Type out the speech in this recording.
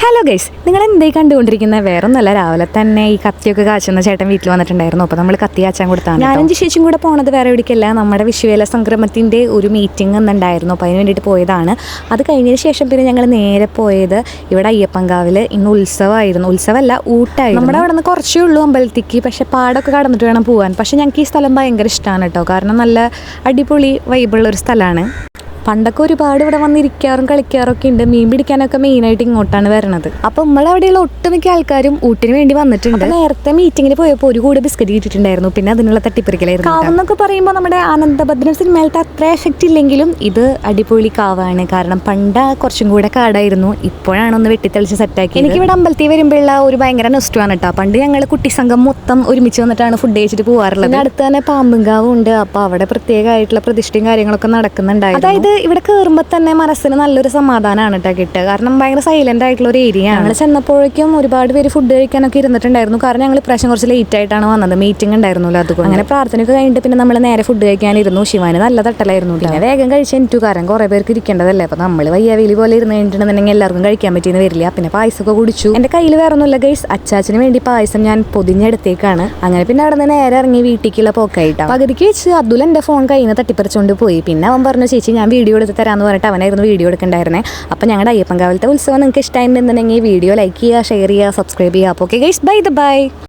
Hello guys നിങ്ങൾ എന്തേ കണ്ടുകൊണ്ടിരിക്കുന്നത് വേറൊന്നുമല്ല രാവിലെ തന്നെ ഈ കത്തിയൊക്കെ കാച്ചുന്ന ചേട്ടൻ വീട്ടിൽ വന്നിട്ടുണ്ടായിരുന്നു. അപ്പോൾ നമ്മൾ കത്തി കാച്ചാൻ കൊടുത്താണ് ഞാനും ശേഷിയും കൂടെ പോണത് വേറെ എവിടേക്കല്ല. നമ്മുടെ വിശ്വവേല സംക്രമത്തിന്റെ ഒരു മീറ്റിംഗ് എന്നുണ്ടായിരുന്നു അപ്പോൾ അതിന് വേണ്ടിയിട്ട് പോയതാണ്. അത് കഴിഞ്ഞതിന് ശേഷം പിന്നെ ഞങ്ങൾ നേരെ പോയത് ഇവിടെ അയ്യപ്പങ്കാവിൽ ഇന്ന് ഉത്സവമായിരുന്നു ഉത്സവമല്ല ഊട്ടായിരുന്നു. നമ്മുടെ അവിടെ നിന്ന് കുറച്ചേ ഉള്ളൂ അമ്പലത്തിക്ക്. പക്ഷേ പാടൊക്കെ കടന്നിട്ട് വേണം പോകാൻ പക്ഷേ ഞങ്ങൾക്ക് ഈ സ്ഥലം ഭയങ്കര ഇഷ്ടമാണ് കേട്ടോ. കാരണം നല്ല അടിപൊളി വൈബുള്ള ഒരു സ്ഥലമാണ്. പണ്ടൊക്കെ ഒരുപാട് ഇവിടെ വന്നിരിക്കാറും കളിക്കാറൊക്കെ ഉണ്ട്. മീൻ പിടിക്കാനൊക്കെ മെയിനായിട്ട് ഇങ്ങോട്ടാണ് വരണത്. അപ്പോൾ നമ്മളെ അവിടെയുള്ള ഒട്ടുമിക്ക ആൾക്കാരും ഊട്ടിന് വേണ്ടി വന്നിട്ടുണ്ട്. നേരത്തെ മീറ്റിംഗിൽ പോയപ്പോൾ ഒരു കൂടെ ബിസ്ക്കറ്റ് കിട്ടിയിട്ടുണ്ടായിരുന്നു. പിന്നെ അതിനുള്ള തട്ടിപ്പറിക്കലായിരുന്നു കാവെന്നൊക്കെ പറയുമ്പോൾ നമ്മുടെ ആനന്ദഭദ്ര സിനിമയിലത്തെ അത്ര എഫക്റ്റ് ഇല്ലെങ്കിലും ഇത് അടിപൊളി കാവാണ്. കാരണം പണ്ട് കുറച്ചും കൂടെ കാടായിരുന്നു. ഇപ്പോഴാണ് ഒന്ന് വെട്ടിത്തെളിച്ച് സെറ്റാക്കി എനിക്ക് ഇവിടെ അമ്പലത്തിൽ വരുമ്പോഴുള്ള ഒരു ഭയങ്കര നൊസ്റ്റുമാണ് കേട്ടോ. പണ്ട് ഞങ്ങൾ കുട്ടി സംഘം മൊത്തം ഒരുമിച്ച് വന്നിട്ടാണ് ഫുഡ് കഴിച്ചിട്ട് പോകാറുള്ളത് അടുത്ത് തന്നെ പാമ്പുംകാവും ഉണ്ട്. അപ്പോൾ അവിടെ പ്രത്യേകമായിട്ടുള്ള പ്രതിഷ്ഠയും കാര്യങ്ങളൊക്കെ നടക്കുന്നുണ്ടായിരുന്നു. അതായത് ഇവിടെ കയറുമ്പോൾ തന്നെ മനസ്സിന് നല്ലൊരു സമാധാനമാണ് കേട്ടോ കിട്ടുക. കാരണം ഭയങ്കര സൈലന്റ് ആയിട്ടുള്ള ഒരു ഏരിയ ആണ്. ഞങ്ങൾ ചെന്നപ്പോഴേക്കും ഒരുപാട് പേര് ഫുഡ് കഴിക്കാനൊക്കെ ഇരുന്നിട്ടുണ്ടായിരുന്നു. കാരണം ഞങ്ങൾ ഇപ്രാവശ്യം കുറച്ച് ലേറ്റ് ആയിട്ടാണ് വന്നത്. മീറ്റിംഗ് ഉണ്ടായിരുന്നല്ലോ അതുകൊണ്ട്. അങ്ങനെ പ്രാർത്ഥനയൊക്കെ കഴിഞ്ഞിട്ട് പിന്നെ നമ്മൾ നേരെ ഫുഡ് കഴിക്കാനിരുന്നു. ശിവാന് നല്ല തട്ടലായിരുന്നു. പിന്നെ വേഗം കഴിച്ച എനിക്ക് കാരണം കുറേ പേർക്ക് ഇരിക്കേണ്ടതല്ലേ. അപ്പോൾ നമ്മൾ വയ്യാവേലി പോലെ ഇരുന്ന് കഴിഞ്ഞിട്ടുണ്ടെന്നുണ്ടെങ്കിൽ എല്ലാവർക്കും കഴിക്കാൻ പറ്റിയെന്ന് വരില്ല. പിന്നെ പായസമൊക്കെ കുടിച്ചു. എന്റെ കയ്യിൽ വേറെ ഒന്നുമില്ല ഗൈസ് അച്ചാച്ചന് വേണ്ടി പായസം ഞാൻ പൊതിഞ്ഞെടുത്തേക്കാണ്. അങ്ങനെ പിന്നെ അവിടെ നിന്ന് നേരെ ഇറങ്ങി വീട്ടിലേക്കുള്ള പോക്കായിട്ടാണ് പകുതിക്ക് വെച്ച് അതുൽ എന്റെ ഫോൺ കയ്യിൽ നിന്ന് തട്ടിപ്പറിച്ചുകൊണ്ട് പോയി. പിന്നെ അവൻ പറഞ്ഞു ചേച്ചി ഞാൻ വീഡിയോ എടുത്ത് തരാമെന്ന് പറഞ്ഞിട്ട് അവനായിരുന്നു വീഡിയോ എടുക്കണ്ടായിരുന്നേ. അപ്പോൾ ഞങ്ങളുടെ അയ്യപ്പൻകാവലത്തെ ഉത്സവം നിങ്ങൾക്ക് ഇഷ്ടമായിട്ടുണ്ടെന്നുണ്ടെങ്കിൽ വീഡിയോ ലൈക്ക് ചെയ്യുക ഷെയർ ചെയ്യുക സബ്സ്ക്രൈബ് ചെയ്യുക. അപ്പോൾ okay guys bye the bye